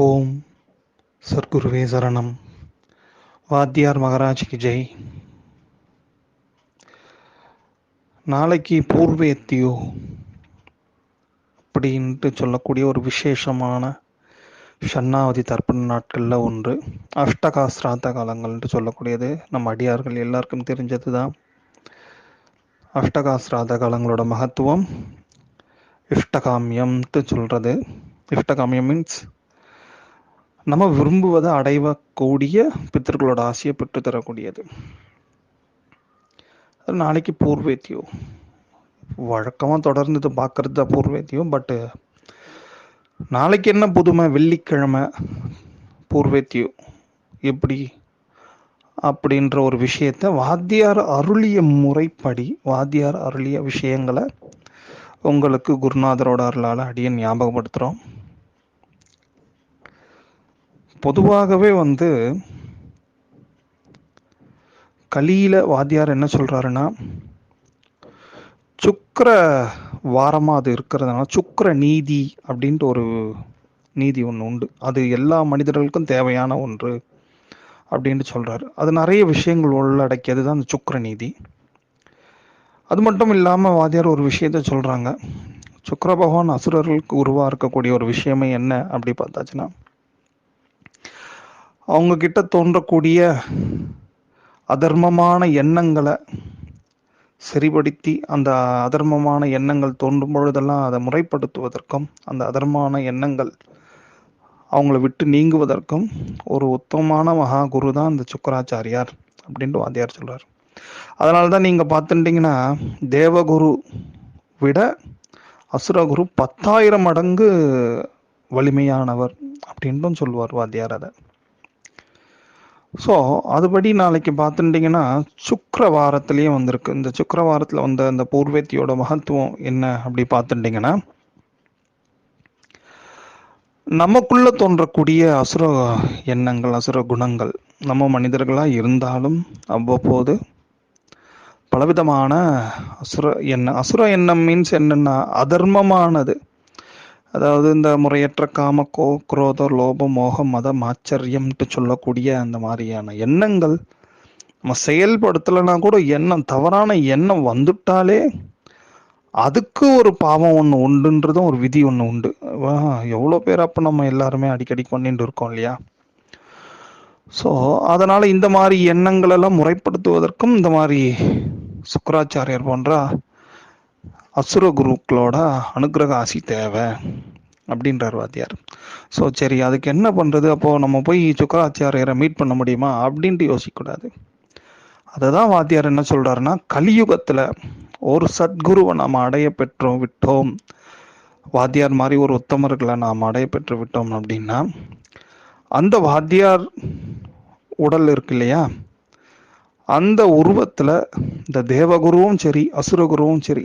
ஓம் சர்க்குருவே சரணம். வாத்தியார் மகராஜ்க்கு ஜெய். நாளைக்கு பூர்வேத்தியோ அப்படின்ட்டு சொல்லக்கூடிய ஒரு விசேஷமான ஷன்னாவதி தர்ப்பண நாட்களில் ஒன்று. அஷ்டகா சிராத்த காலங்கள்ன்ட்டு சொல்லக்கூடியது. நம்ம அடியார்கள் எல்லாருக்கும் தெரிஞ்சது தான் அஷ்டகாஸ்ராத காலங்களோட மகத்துவம் இஷ்டகாமியம்ட்டு சொல்கிறது இஷ்டகாமியம் மீன்ஸ் நம்ம விரும்புவதை அடைவக்கூடிய பித்தர்களோட ஆசையை பெற்று தரக்கூடியது. நாளைக்கு பூர்வேத்தியோ. வழக்கமாக தொடர்ந்து இது பார்க்கறது தான் பூர்வேத்தியம் பட்டு நாளைக்கு என்ன புதுமை? வெள்ளிக்கிழமை பூர்வேத்தியம் எப்படி? அப்படின்ற ஒரு விஷயத்த வாத்தியார் அருளிய முறைப்படி வாத்தியார் அருளிய விஷயங்களை உங்களுக்கு குருநாதரோட அருளால் அடியன் ஞாபகப்படுத்துகிறோம் பொதுவாகவே வந்து கலியில வாத்தியார் என்ன சொல்கிறாருன்னா சுக்கர வாரமாக அது இருக்கிறதுனால சுக்கர நீதி அப்படின்ட்டு ஒரு நீதி ஒன்று உண்டு. அது எல்லா மனிதர்களுக்கும் தேவையான ஒன்று அப்படின்ட்டு சொல்கிறாரு அது நிறைய விஷயங்கள் உள்ளடக்கியது தான் அந்த சுக்கர நீதி. அது மட்டும் இல்லாமல் வாத்தியார் ஒரு விஷயத்த சொல்கிறாங்க சுக்கர பகவான் அசுரர்களுக்கு உருவாக இருக்கக்கூடிய ஒரு விஷயமே என்ன அப்படி பார்த்தாச்சுன்னா அவங்க கிட்ட தோன்றக்கூடிய அதர்மமான எண்ணங்களை சரிபடுத்தி அந்த அதர்மமான எண்ணங்கள் தோன்றும் பொழுதெல்லாம் அதை முறைப்படுத்துவதற்கும் அந்த அதர்மமான எண்ணங்கள் அவங்கள விட்டு நீங்குவதற்கும் ஒரு உத்தமமான மகா குரு தான் இந்த சுக்கராச்சாரியார் அப்படின்ட்டு வாத்தியார் சொல்றார். அதனால தான் நீங்க பார்த்துட்டீங்கன்னா தேவகுரு விட அசுரகுரு பத்தாயிரம் மடங்கு வலிமையானவர் அப்படின்ட்டும் சொல்லுவார் வாத்தியார் அதை. ஸோ அதுபடி நாளைக்கு பார்த்துட்டிங்கன்னா சுக்கரவாரத்துலேயே வந்திருக்கு. இந்த சுக்கரவாரத்தில் வந்த அந்த பூர்வேத்தியோட மகத்துவம் என்ன அப்படி பார்த்துட்டிங்கன்னா நமக்குள்ள தோன்றக்கூடிய அசுர எண்ணங்கள் அசுர குணங்கள் நம்ம மனிதர்களாக இருந்தாலும் அவ்வப்போது பலவிதமான அசுர எண்ணம் அசுர எண்ணம் மீன்ஸ் என்னென்னா அதர்மமானது. அதாவது இந்த முறையற்ற காமக்கோ குரோதோ லோபம் மோகம் மதம் ஆச்சரியம்ட்டு சொல்லக்கூடிய அந்த மாதிரியான எண்ணங்கள் நம்ம செயல்படுத்தலைன்னா கூட எண்ணம் தவறான எண்ணம் வந்துட்டாலே அதுக்கு ஒரு பாவம் ஒன்று உண்டுன்றதும் ஒரு விதி ஒன்று உண்டு. எவ்வளோ பேர் அப்போ நம்ம எல்லாருமே அடிக்கடி பண்ணிட்டு இருக்கோம் இல்லையா? ஸோ அதனால் இந்த மாதிரி எண்ணங்களெல்லாம் முறைப்படுத்துவதற்கும் இந்த மாதிரி சுக்கராச்சாரியர் போன்ற அசுர குருக்களோட அனுகிரக ஆசி தேவை அப்படின்றார் வாத்தியார். ஸோ சரி அதுக்கு என்ன பண்ணுறது அப்போது நம்ம போய் சுக்கராச்சாரியரை மீட் பண்ண முடியுமா? அப்படின்ட்டு யோசிக்கக்கூடாது. அதை தான் வாத்தியார் என்ன சொல்கிறாருன்னா கலியுகத்தில் ஒரு சத்குருவை நாம் அடைய பெற்றோம் விட்டோம். வாத்தியார் மாதிரி ஒரு உத்தமர்களை நாம் அடைய பெற்று விட்டோம் அப்படின்னா அந்த வாத்தியார் உடல் இருக்கு இல்லையா? அந்த உருவத்தில் இந்த தேவகுருவும் சரி அசுரகுருவும் சரி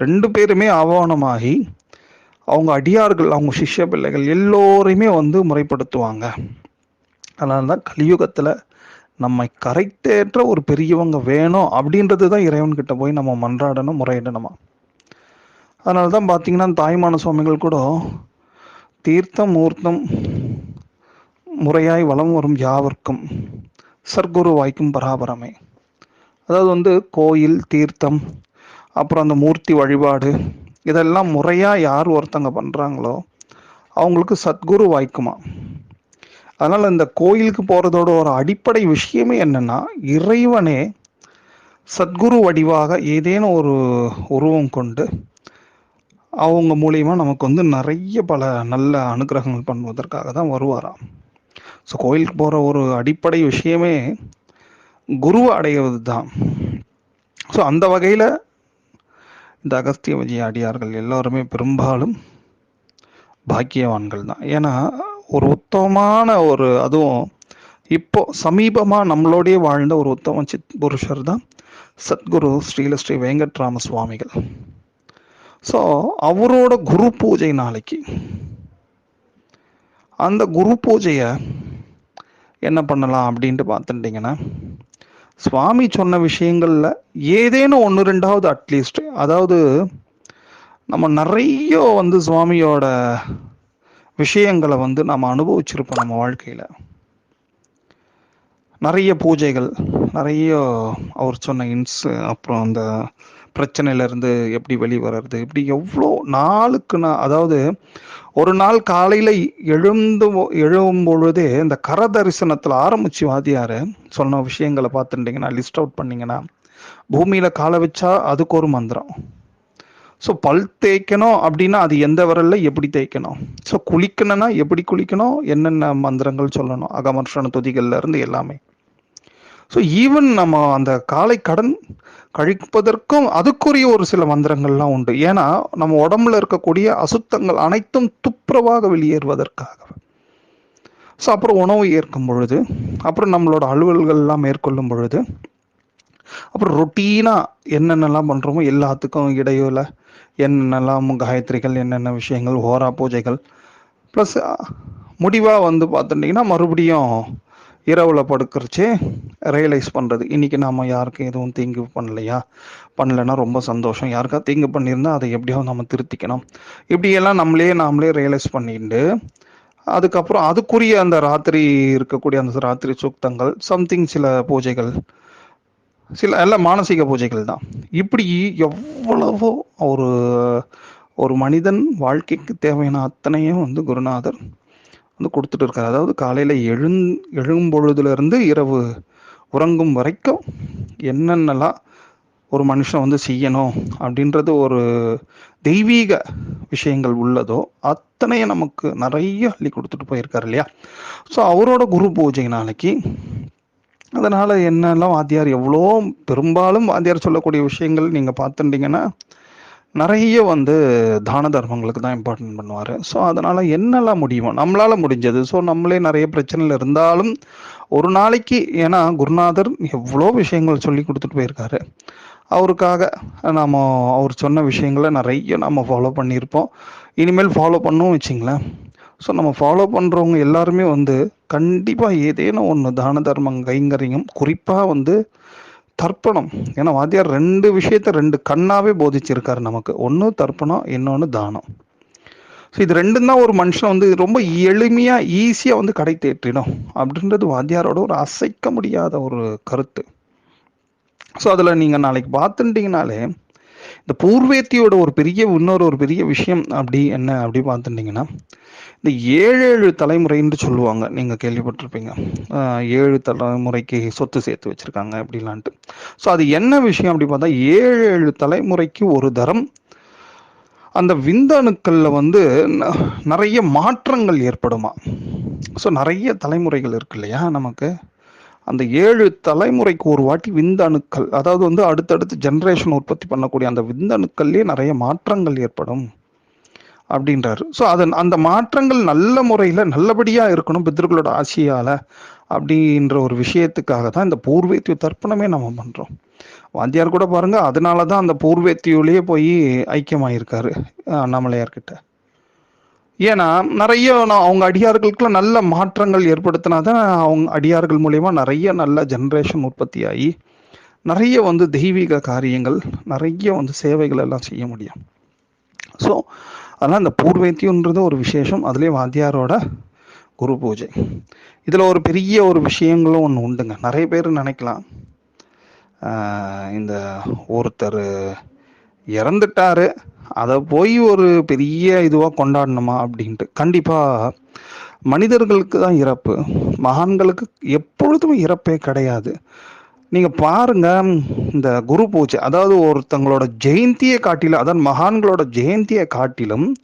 ரெண்டு பேருமே ஆவணமாகி அவங்க அடியார்கள் அவங்க சிஷ்ய பிள்ளைகள் எல்லோரையுமே வந்து முறைப்படுத்துவாங்க. அதனால தான் கலியுகத்தில் நம்மை கரைத்தேற்ற ஒரு பெரியவங்க வேணும் அப்படின்றது தான் இறைவன்கிட்ட போய் நம்ம மன்றாடணும் முறையிடணுமா? அதனால தான் பார்த்தீங்கன்னா தாய்மான சுவாமிகள் கூட தீர்த்தம் மூர்த்தம் முறையாய் வளம் வரும் யாவர்க்கும் சர்க்குரு வாய்க்கும் பராபரமே. அதாவது வந்து கோயில் தீர்த்தம் அப்புறம் அந்த மூர்த்தி வழிபாடு இதெல்லாம் முறையாக யார் ஒருத்தங்க பண்ணுறாங்களோ அவங்களுக்கு சத்குரு வாய்க்குமா? அதனால் இந்த கோயிலுக்கு போகிறதோட ஒரு அடிப்படை விஷயமே என்னென்னா இறைவனே சத்குரு வடிவாக ஏதேனும் ஒரு உருவம் கொண்டு அவங்க மூலியமாக நமக்கு வந்து நிறைய பல நல்ல அனுகிரகங்கள் பண்ணுவதற்காக தான் வருவாராம். ஸோ கோயிலுக்கு போகிற ஒரு அடிப்படை விஷயமே குருவை அடைவது தான் ஸோ அந்த வகையில் இந்த அகஸ்திய விஜய அடியார்கள் எல்லோருமே பெரும்பாலும் பாக்கியவான்கள் தான். ஏன்னா ஒரு உத்தமமான ஒரு அதுவும் இப்போ சமீபமாக நம்மளோடய வாழ்ந்த ஒரு உத்தம சித் புருஷர் தான் சத்குரு ஸ்ரீல ஸ்ரீ வெங்கட்ராம சுவாமிகள். ஸோ அவரோட குரு பூஜை நாளைக்கு. அந்த குரு பூஜையை என்ன பண்ணலாம் அப்படின்ட்டு பார்த்துட்டிங்கன்னா சுவாமி சொன்ன விஷயங்களில் ஏதேனும் ஒன்று ரெண்டாவது அட்லீஸ்ட் அதாவது நம்ம நிறைய வந்து சுவாமியோட விஷயங்களை வந்து நம்ம அனுபவிச்சிருப்போம் நம்ம வாழ்க்கையில். நிறைய பூஜைகள் நிறைய அவர் சொன்ன இன்ஸ் அப்புறம் அந்த பிரச்சனையிலேருந்து எப்படி வெளிவரது இப்படி எவ்வளோ நாளுக்கு நான் அதாவது ஒரு நாள் காலையில் எழுந்து எழும் பொழுதே இந்த கர தரிசனத்தில் ஆரம்பிச்சு வாதியார் சொன்ன விஷயங்களை பார்த்துட்டிங்கன்னா லிஸ்ட் அவுட் பண்ணிங்கன்னா பூமியில் காலை வச்சா அதுக்கு ஒரு மந்திரம். ஸோ பல் தேய்க்கணும் அப்படின்னா அது எந்த விரலில் எப்படி தேய்க்கணும்? ஸோ குளிக்கணும்னா எப்படி குளிக்கணும்? என்னென்ன மந்திரங்கள் சொல்லணும்? அகமர்ஷன துதிகள்ல இருந்து எல்லாமே. ஸோ ஈவன் நம்ம அந்த காலை கடன் கழிப்பதற்கும் அதுக்குரிய ஒரு சில மந்திரங்கள்லாம் உண்டு. ஏன்னா நம்ம உடம்புல இருக்கக்கூடிய அசுத்தங்கள் அனைத்தும் துப்புரவாக வெளியேறுவதற்காக ஸோ அப்புறம் உணவு ஏற்கும் பொழுது அப்புறம் நம்மளோட அலுவல்கள்லாம் மேற்கொள்ளும் பொழுது அப்புறம் ரொட்டீனாக என்னென்னலாம் பண்ணுறோமோ எல்லாத்துக்கும் இடையில என்னென்னலாம் காயத்ரிகள் என்னென்ன விஷயங்கள் ஹோரா பூஜைகள் ப்ளஸ் முடிவாக வந்து பார்த்துட்டிங்கன்னா மறுபடியும் இரவில் படுக்கிறச்சே ரியலைஸ் பண்ணுறது இன்றைக்கி நாம் யாருக்கும் எதுவும் தீங்கு பண்ணலையா? பண்ணலைன்னா ரொம்ப சந்தோஷம். யாருக்கா தீங்கு பண்ணியிருந்தா அதை எப்படியோ நம்ம திருத்திக்கணும். இப்படியெல்லாம் நம்மளே நாமளே ரியலைஸ் பண்ணிட்டு அதுக்கப்புறம் அதுக்குரிய அந்த ராத்திரி இருக்கக்கூடிய அந்த ராத்திரி சுத்தங்கள் சம்திங் சில பூஜைகள் சில எல்லாம் மானசீக பூஜைகள் தான். இப்படி எவ்வளவோ ஒரு ஒரு மனிதன் வாழ்க்கைக்கு தேவையான அத்தனையும் வந்து குருநாதர் வந்து கொடுத்துட்டு இருக்காரு. அதாவது காலையில் எழுந் எழும் பொழுதுலேருந்து இரவு உறங்கும் வரைக்கும் என்னென்னலாம் ஒரு மனுஷன் வந்து செய்யணும் அப்படின்றது ஒரு தெய்வீக விஷயங்கள் உள்ளதோ அத்தனையும் நமக்கு நிறைய அள்ளி கொடுத்துட்டு போயிருக்காரு இல்லையா? ஸோ அவரோட குரு பூஜை நாளைக்கு. அதனால் என்னெல்லாம் வாத்தியார் எவ்வளோ பெரும்பாலும் வாத்தியார் சொல்லக்கூடிய விஷயங்கள் நீங்கள் பார்த்துட்டீங்கன்னா நிறைய வந்து தான தர்மங்களுக்கு தான் இம்பார்ட்டன்ட் பண்ணுவார். ஸோ அதனால் என்னெல்லாம் முடியுமோ நம்மளால் முடிஞ்சது. ஸோ நம்மளே நிறைய பிரச்சனையில் இருந்தாலும் ஒரு நாளைக்கு ஏன்னா குருநாதர் எவ்வளோ விஷயங்கள் சொல்லி கொடுத்துட்டு போயிருக்காரு. அவருக்காக நாம் அவர் சொன்ன விஷயங்களை நிறைய நம்ம ஃபாலோ பண்ணியிருப்போம். இனிமேல் ஃபாலோ பண்ணும் வச்சிங்களேன். ஸோ நம்ம ஃபாலோ பண்ணுறவங்க எல்லாருமே வந்து கண்டிப்பாக ஏதேனும் ஒன்று தான தர்மம் கைங்கரியம் குறிப்பாக வந்து தர்ப்பணம். ஏன்னா வாத்தியார் ரெண்டு விஷயத்த ரெண்டு கண்ணாவே போதிச்சிருக்காரு நமக்கு. ஒன்று தர்ப்பணம் இன்னொன்று தானம். ஸோ இது ரெண்டும் தான் ஒரு மனுஷன் வந்து ரொம்ப எளிமையாக ஈஸியாக வந்து கடை தேற்றிடும். அப்படின்றது வாத்தியாரோட ஒரு அசைக்க முடியாத ஒரு கருத்து. ஸோ அதில் நீங்கள் நாளைக்கு பார்த்துட்டிங்கனாலே இந்த பூர்வேத்தியோட ஒரு பெரிய இன்னொரு ஒரு பெரிய விஷயம் அப்படி என்ன அப்படி பார்த்துட்டிங்கன்னா இந்த ஏழு ஏழு தலைமுறைன்னு சொல்லுவாங்க. நீங்கள் கேள்விப்பட்டிருப்பீங்க. ஏழு தலைமுறைக்கு சொத்து சேர்த்து வச்சுருக்காங்க அப்படிலான்ட்டு. ஸோ அது என்ன விஷயம் அப்படி பார்த்தா ஏழு ஏழு தலைமுறைக்கு ஒரு தரம். அந்த விந்தணுக்களில் வந்து நிறைய மாற்றங்கள் ஏற்படுமா? ஸோ நிறைய தலைமுறைகள் இருக்கு இல்லையா நமக்கு? அந்த ஏழு தலைமுறைக்கு ஒரு வாட்டி விந்தணுக்கள் அதாவது வந்து அடுத்தடுத்து ஜென்ரேஷன் உற்பத்தி பண்ணக்கூடிய அந்த விந்தணுக்கள்லேயே நிறைய மாற்றங்கள் ஏற்படும் அப்படின்றாரு. ஸோ அதன் அந்த மாற்றங்கள் நல்ல முறையில் நல்லபடியாக இருக்கணும் பித்ருக்களோட ஆசையால் அப்படின்ற ஒரு விஷயத்துக்காக தான் இந்த பூர்வேத்திய தர்ப்பணமே நம்ம பண்ணுறோம் வாத்தியார் கூட பாருங்கள் அதனால தான் அந்த பூர்வேத்தியுலேயே போய் ஐக்கியமாயிருக்காரு அண்ணாமலையார்கிட்ட ஏன்னா நிறைய அவங்க அடியார்களுக்குலாம் நல்ல மாற்றங்கள் ஏற்படுத்தினா தான் அவங்க அடியார்கள் மூலயமா நிறைய நல்ல ஜென்ரேஷன் உற்பத்தி ஆகி நிறைய வந்து தெய்வீக காரியங்கள் நிறைய வந்து சேவைகள் எல்லாம் செய்ய முடியும். ஸோ அதனால் இந்த பூர்வேத்தியன்றது ஒரு விசேஷம் அதுலேயே வாத்தியாரோட குரு பூஜை. இதில் ஒரு பெரிய ஒரு விஷயங்களும் ஒன்று உண்டுங்க. நிறைய பேர் நினைக்கலாம். இந்த ஒருத்தர் இறந்துட்டாரு. அதை போய் ஒரு பெரிய இதுவாக கொண்டாடணுமா அப்படின்ட்டு. கண்டிப்பாக மனிதர்களுக்கு தான் இறப்பு. மகான்களுக்கு எப்பொழுதுமே இறப்பே கிடையாது. நீங்கள் பாருங்க இந்த குரு பூஜை அதாவது ஒருத்தங்களோட ஜெயந்தியை காட்டிலும் அதான் மகான்களோட ஜெயந்தியை காட்டிலும்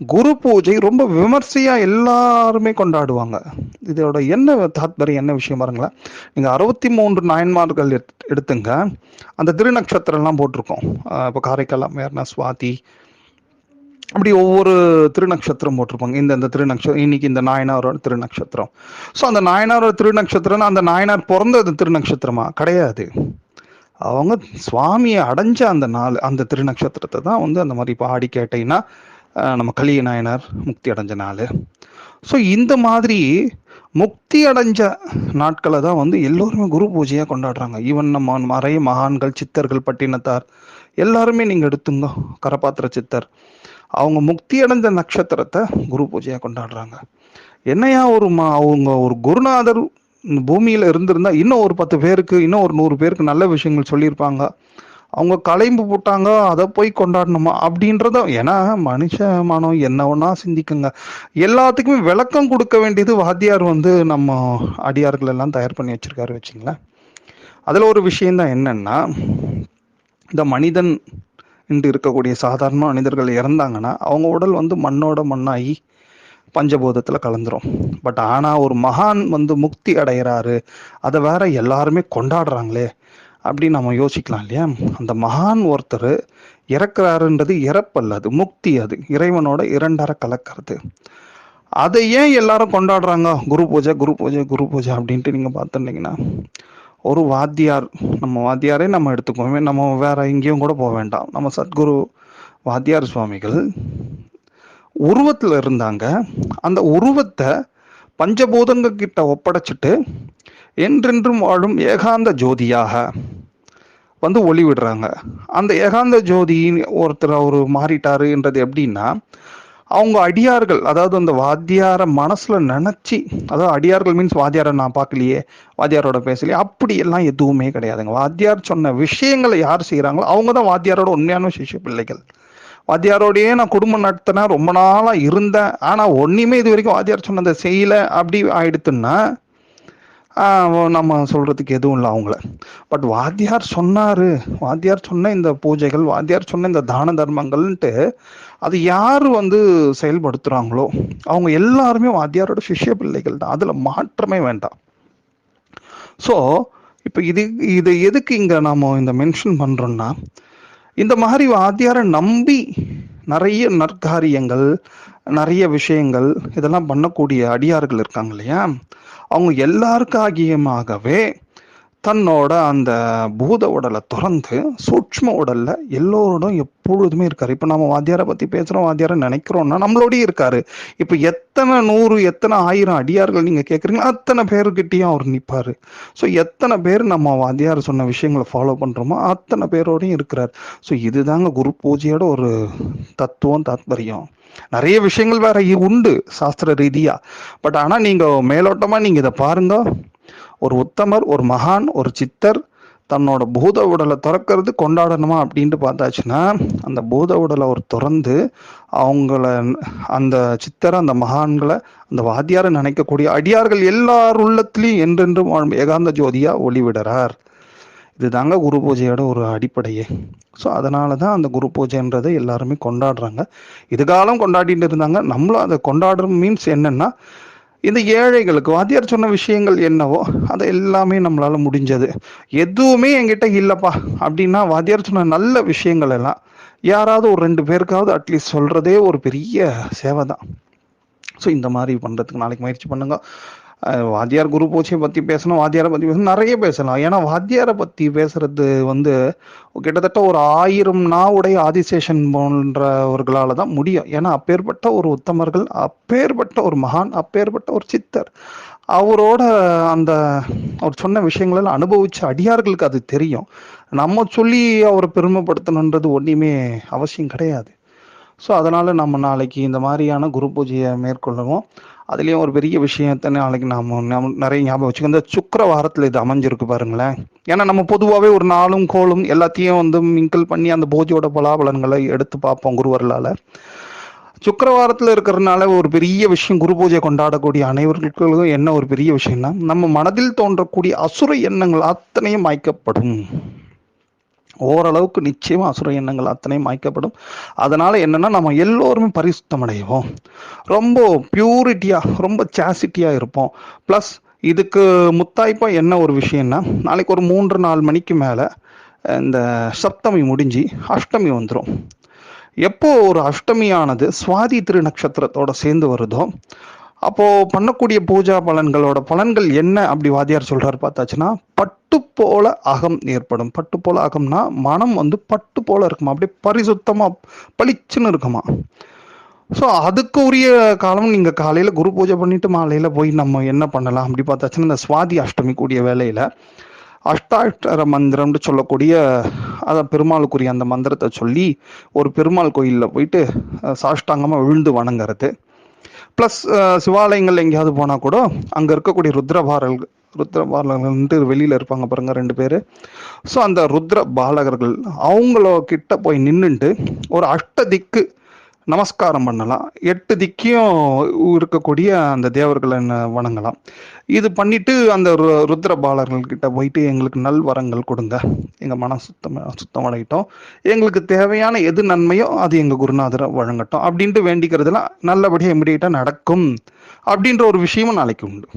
குரு பூஜை ரொம்ப விமர்சையா எல்லாருமே கொண்டாடுவாங்க. இதோட என்ன தாத்பரியம் என்ன விஷயம் பாருங்களேன். நீங்க அறுபத்தி மூன்று நாயன்மார்கள் எடுத்துங்க. அந்த திருநக்ஷத்திரம்லாம் போட்டிருக்கோம். இப்போ காரைக்கால் அம்மையார்னா சுவாதி. அப்படி ஒவ்வொரு திருநக்ஷத்திரம் போட்டிருப்பாங்க. இந்த இந்த திருநக்ஷத்திரம் இன்னைக்கு இந்த நாயனாரோட திருநக்ஷத்திரம். ஸோ அந்த நாயனாரோட திருநக்ஷத்திரம் அந்த நாயனார் பிறந்தது திருநக்ஷத்திரமா? கிடையாது. அவங்க சுவாமியை அடைஞ்ச அந்த நாள் அந்த திருநக்ஷத்திரத்தை தான் வந்து அந்த மாதிரி பாடி கேட்டீங்கன்னா நம்ம கலிய நாயனார் முக்தி அடைஞ்ச நாள். ஸோ இந்த மாதிரி முக்தி அடைஞ்ச நாட்களை தான் வந்து எல்லோருமே குரு பூஜையாக கொண்டாடுறாங்க. ஈவன் நம்ம மறை மகான்கள் சித்தர்கள் பட்டினத்தார் எல்லாருமே நீங்கள் எடுத்துங்க. கரபாத்திர சித்தர். அவங்க முக்தி அடைஞ்ச நட்சத்திரத்தை குரு பூஜையாக கொண்டாடுறாங்க. என்னையா ஒரு மா அவங்க ஒரு குருநாதர் பூமியில் இருந்திருந்தால் இருந்திருந்தா இன்னும் ஒரு பத்து பேருக்கு இன்னும் ஒரு நூறு பேருக்கு நல்ல விஷயங்கள் சொல்லியிருப்பாங்க. அவங்க கலைம்பு போட்டாங்க அதை போய் கொண்டாடணுமா? அப்படின்றத ஏன்னா மனுஷ மனம் என்ன ஒன்னா சிந்திக்குங்க. எல்லாத்துக்குமே விளக்கம் கொடுக்க வேண்டியது வாத்தியார் வந்து நம்ம அடியார்கள் எல்லாம் தயார் பண்ணி வச்சிருக்காரு வச்சுங்களேன். அதுல ஒரு விஷயம்தான் என்னன்னா இந்த மனிதன் என்று இருக்கக்கூடிய சாதாரண மனிதர்கள் இறந்தாங்கன்னா அவங்க உடல் வந்து மண்ணோட மண்ணாகி பஞ்சபூதத்தில் கலந்துரும். பட் ஆனால் ஒரு மகான் வந்து முக்தி அடைகிறாரு அதை வேற எல்லாருமே கொண்டாடுறாங்களே. அப்படின்னு நம்ம யோசிக்கலாம் இல்லையா? அந்த மகான் ஒருத்தர் இறக்குறாருன்றது இறப்பல்ல அது முக்தி அது. இறைவனோட இரண்டரை கலக்கிறது. அதை ஏன் எல்லாரும் கொண்டாடுறாங்க? குரு பூஜை குரு பூஜை குரு பூஜை அப்படின்ட்டு நீங்கள் பார்த்துட்டீங்கன்னா ஒரு வாத்தியார் நம்ம வாத்தியாரே நம்ம எடுத்துக்குவோமே. நம்ம வேற எங்கேயும் கூட போக வேண்டாம். நம்ம சத்குரு வாத்தியார் சுவாமிகள் உருவத்தில் இருந்தாங்க. அந்த உருவத்தை பஞ்சபூதங்க கிட்ட ஒப்படைச்சிட்டு என்றென்றும் வாழும் ஏகாந்த ஜோதியாக வந்து ஒளி விடுறாங்க அந்த ஏகாந்த ஜோதி ஒருத்தர் அவர் மாறிட்டாருன்றது எப்படின்னா அவங்க அடியார்கள் அதாவது அந்த வாத்தியார மனசுல நினைச்சு அதாவது அடியார்கள் மீன்ஸ் வாத்தியாரை நான் பார்க்கலையே வாத்தியாரோட பேசலையே அப்படி எல்லாம் எதுவுமே கிடையாதுங்க. வாத்தியார் சொன்ன விஷயங்களை யார் செய்கிறாங்களோ அவங்க தான் வாத்தியாரோட உண்மையான சிஷ்ய பிள்ளைகள். வாத்தியாரோடையே நான் குடும்பம் நடத்தினேன் ரொம்ப நாளாக இருந்தேன். ஆனால் ஒன்றுமே இது வரைக்கும் வாத்தியார் சொன்னதை செய்யலை அப்படி ஆயிடுத்துன்னா நம்ம சொல்கிறதுக்கு எதுவும் இல்லை அவங்கள. பட் வாத்தியார் சொன்னார். வாத்தியார் சொன்ன இந்த பூஜைகள் வாத்தியார் சொன்ன இந்த தான தர்மங்கள்ன்ட்டு அது யார் வந்து செயல்படுத்துகிறாங்களோ அவங்க எல்லாருமே வாத்தியாரோட சிஷ்ய பிள்ளைகள் தான். அதில் மாற்றமே வேண்டாம். ஸோ இப்போ இது இது எதுக்கு இங்கே நாம் இந்த மென்ஷன் பண்ணுறோன்னா இந்த மாதிரி வாத்தியாரை நம்பி நிறைய நற்காரியங்கள் நிறைய விஷயங்கள் இதெல்லாம் பண்ணக்கூடிய அடியார்கள் இருக்காங்க இல்லையா? அவங்க எல்லாருக்காகியமாகவே தன்னோட அந்த பூத உடலை திறந்து சூட்ச்ம உடல்ல எல்லோரோடும் எப்பொழுதுமே இருக்காரு. இப்ப நம்ம வாத்தியாரை பத்தி பேசுறோம் வாத்தியாரை நினைக்கிறோம்னா நம்மளோடய இருக்காரு. இப்ப எத்தனை நூறு எத்தனை ஆயிரம் அடியார்கள் நீங்க கேட்குறீங்களோ அத்தனை பேருக்கிட்டையும் அவர் நிற்பாரு ஸோ எத்தனை பேர் நம்ம வாத்தியார் சொன்ன விஷயங்களை ஃபாலோ பண்றோமோ அத்தனை பேரோடையும் இருக்கிறார். ஸோ இதுதாங்க குரு பூஜையோட ஒரு தத்துவம் தாத்பரியம். நிறைய விஷயங்கள் வேற உண்டு சாஸ்திர ரீதியா. பட் ஆனா நீங்க மேலோட்டமா நீங்க இதை பாருங்க. ஒரு உத்தமர் ஒரு மகான் ஒரு சித்தர் தன்னோட பூத உடலை திறக்கிறது கொண்டாடணுமா அப்படின்ட்டு பார்த்தாச்சுன்னா அந்த பூத உடலை அவர் திறந்து அவங்கள அந்த சித்தரை அந்த மகான்களை அந்த வாத்தியாரை நினைக்கக்கூடிய அடியார்கள் எல்லார் உள்ளத்திலையும் என்றென்றும் வாழும் ஏகாந்த ஜோதியா ஒளிவிடுறார் இதுதாங்க குரு பூஜையோட ஒரு அடிப்படையே. ஸோ அதனால தான் அந்த குரு பூஜைன்றதை எல்லாருமே கொண்டாடுறாங்க. இது காலம் கொண்டாடிட்டு இருந்தாங்க. நம்மளும் அதை கொண்டாடுற மீன்ஸ் என்னன்னா இந்த ஏழைகளுக்கு வாத்தியார் சொன்ன விஷயங்கள் என்னவோ அதை எல்லாமே நம்மளால் முடிஞ்சது. எதுவுமே என்கிட்ட இல்லைப்பா. அப்படின்னா வாத்தியார் சொன்ன நல்ல விஷயங்கள் எல்லாம் யாராவது ஒரு ரெண்டு பேருக்காவது அட்லீஸ்ட் சொல்றதே ஒரு பெரிய சேவை தான் ஸோ இந்த மாதிரி பண்ணுறதுக்கு நாளைக்கு முயற்சி பண்ணுங்க. வாத்தியார் குரு பூஜையை பத்தி பேசணும் வாத்தியாரை பத்தி பேசணும் நிறைய பேசலாம். ஏன்னா வாத்தியாரை பத்தி பேசுறது வந்து கிட்டத்தட்ட ஒரு ஆயிரம் நாவுடைய ஆதிசேஷன் போன்றவர்களால தான் முடியும். ஏன்னா அப்பேற்பட்ட ஒரு உத்தமர்கள் அப்பேற்பட்ட ஒரு மகான் அப்பேற்பட்ட ஒரு சித்தர் அவரோட அந்த அவர் சொன்ன விஷயங்களில் அனுபவிச்ச அடியார்களுக்கு அது தெரியும். நம்ம சொல்லி அவரை பெருமைப்படுத்தணுன்றது ஒன்றுமே அவசியம் கிடையாது. ஸோ அதனால நம்ம நாளைக்கு இந்த மாதிரியான குரு பூஜையை மேற்கொள்ளுவோம். அதுலேயும் ஒரு பெரிய விஷயத்தை நாளைக்கு நாம் நாம நிறைய ஞாபகம் வச்சுக்கோ. இந்த சுக்கரவாரத்தில் இது அமைஞ்சிருக்கு பாருங்களேன். ஏன்னா நம்ம பொதுவாகவே ஒரு நாளும் கோளும் எல்லாத்தையும் வந்து மிங்கிள் பண்ணி அந்த பூஜையோட பலாபலன்களை எடுத்து பார்ப்போம் குருவர்களால் சுக்கரவாரத்தில் இருக்கிறதுனால ஒரு பெரிய விஷயம் குரு பூஜை கொண்டாடக்கூடிய அனைவர்களுக்கும் என்ன ஒரு பெரிய விஷயம்னா நம்ம மனதில் தோன்றக்கூடிய அசுர எண்ணங்கள் அத்தனையும் மாய்க்கப்படும். ஓரளவுக்கு நிச்சயமா அசுர எண்ணங்கள் அத்தனையும் மாய்க்கப்படும். அதனால என்னன்னா நம்ம எல்லோருமே பரிசுத்தம் அடைவோம் ரொம்ப பியூரிட்டியா ரொம்ப சாசிட்டியா இருப்போம். ப்ளஸ் இதுக்கு முத்தாய்ப்பா என்ன ஒரு விஷயம்னா நாளைக்கு ஒரு மூன்று நாலு மணிக்கு மேல இந்த சப்தமி முடிஞ்சு அஷ்டமி வந்துடும் எப்போ ஒரு அஷ்டமியானது சுவாதி திரு நட்சத்திரத்தோட சேர்ந்து வருதோ அப்போ பண்ணக்கூடிய பூஜா பலன்களோட பலன்கள் என்ன அப்படி வாத்தியார் சொல்றாரு பார்த்தாச்சுன்னா பட்டு போல அகம் ஏற்படும். பட்டு போல அகம்னா மனம் வந்து பட்டு போல இருக்குமா? அப்படியே பரிசுத்தமா பளிச்சுன்னு இருக்குமா? ஸோ அதுக்கு உரிய காலம் நீங்க காலையில குரு பூஜை பண்ணிட்டு மாலையில போய் நம்ம என்ன பண்ணலாம்? அப்படி பார்த்தாச்சுன்னா இந்த சுவாதி அஷ்டமி கூடிய வேலையில அஷ்டாஷ்டர மந்திரம்னு சொல்லக்கூடிய அதை பெருமாளுக்குரிய அந்த மந்திரத்தை சொல்லி ஒரு பெருமாள் கோயிலில் போயிட்டு சாஷ்டாங்கமாக சாஷ்டாங்கமா விழுந்து வணங்குறது. ப்ளஸ் uh, சிவாலயங்கள் எங்கேயாவது போனால் கூட அங்கே இருக்கக்கூடிய ருத்ரபாரல் ருத்ரபாலகர்கள்ன்ட்டு வெளியில் இருப்பாங்க பாருங்கள் ரெண்டு பேர். ஸோ அந்த ருத்ர பாலகர்கள் அவங்கள கிட்ட போய் நின்றுட்டு ஒரு அஷ்ட திக்கு நமஸ்காரம் பண்ணலாம். எட்டு திக்கியும் இருக்கக்கூடிய அந்த தேவர்களை வணங்கலாம். இது பண்ணிட்டு அந்த ரு- ருத்ர பாலர்கள் போயிட்டு எங்களுக்கு நல் வரங்கள் கொடுங்க. எங்கள் மனம் சுத்தம் சுத்தம் அடையிட்டோம் எங்களுக்கு தேவையான எது நன்மையோ அது எங்கள் குருநாதரை வழங்கட்டும். அப்படின்ட்டு வேண்டிக்கிறதுலாம் நல்லபடியாக இமிடியேட்டாக நடக்கும். அப்படின்ற ஒரு விஷயமும் நாளைக்கு உண்டு.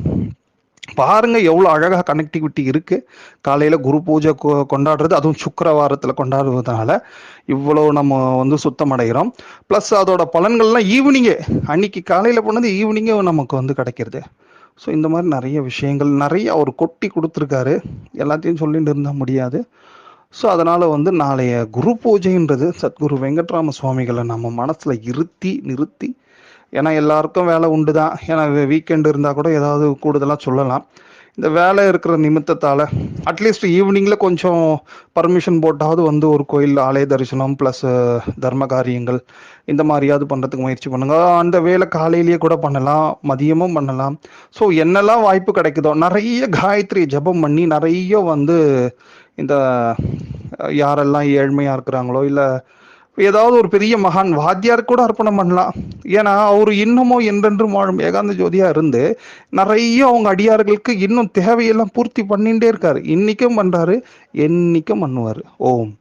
பாருங்க எவ்வளோ அழகாக கனெக்டிவிட்டி இருக்கு. காலையில் குரு பூஜை கொ- கொண்டாடுறது அதுவும் சுக்கரவாரத்தில் கொண்டாடுவதனால இவ்வளோ நம்ம வந்து சுத்தம் அடைகிறோம் ப்ளஸ் அதோட பலன்கள்லாம் ஈவினிங்கே அன்னைக்கு காலையில் போனது ஈவினிங்கே நமக்கு வந்து கிடைக்கிறது. ஸோ இந்த மாதிரி நிறைய விஷயங்கள் நிறைய அவர் கொட்டி கொடுத்துருக்காரு. எல்லாத்தையும் சொல்லிட்டு இருந்தால் முடியாது. ஸோ அதனால் வந்து நாளைய குரு பூஜைன்றது சத்குரு வெங்கட்ராம சுவாமிகளை நம்ம மனசில் இருத்தி நிறுத்தி ஏன்னா எல்லாருக்கும் வேலை உண்டு தான் ஏன்னா வீக்கெண்டு இருந்தால் கூட ஏதாவது கூடுதலாக சொல்லலாம். இந்த வேலை இருக்கிற நிமித்தத்தால் அட்லீஸ்ட் ஈவினிங்கில் கொஞ்சம் பர்மிஷன் போட்டாவது வந்து ஒரு கோயில் ஆலய தரிசனம் ப்ளஸ் தர்ம காரியங்கள் இந்த மாதிரியாவது பண்ணுறதுக்கு முயற்சி பண்ணுங்கள் அந்த வேலை காலையிலேயே கூட பண்ணலாம் மதியமும் பண்ணலாம். ஸோ என்னெல்லாம் வாய்ப்பு கிடைக்குதோ நிறைய காயத்ரி ஜெபம் பண்ணி நிறைய வந்து இந்த யாரெல்லாம் ஏழ்மையாக இருக்கிறாங்களோ இல்லை ஏதாவது ஒரு பெரிய மகான் வாத்தியார் கூட அர்ப்பணம் பண்ணலாம். ஏன்னா அவர் இன்னமும் என்றென்றும் வாழும் ஏகாந்த ஜோதியா இருந்து நிறைய அவங்க அடியார்களுக்கு இன்னும் தேவையெல்லாம் பூர்த்தி பண்ணிட்டே இருக்காரு. இன்னைக்கும் பண்றாரு என்னைக்கும் பண்ணுவார். ஓம்.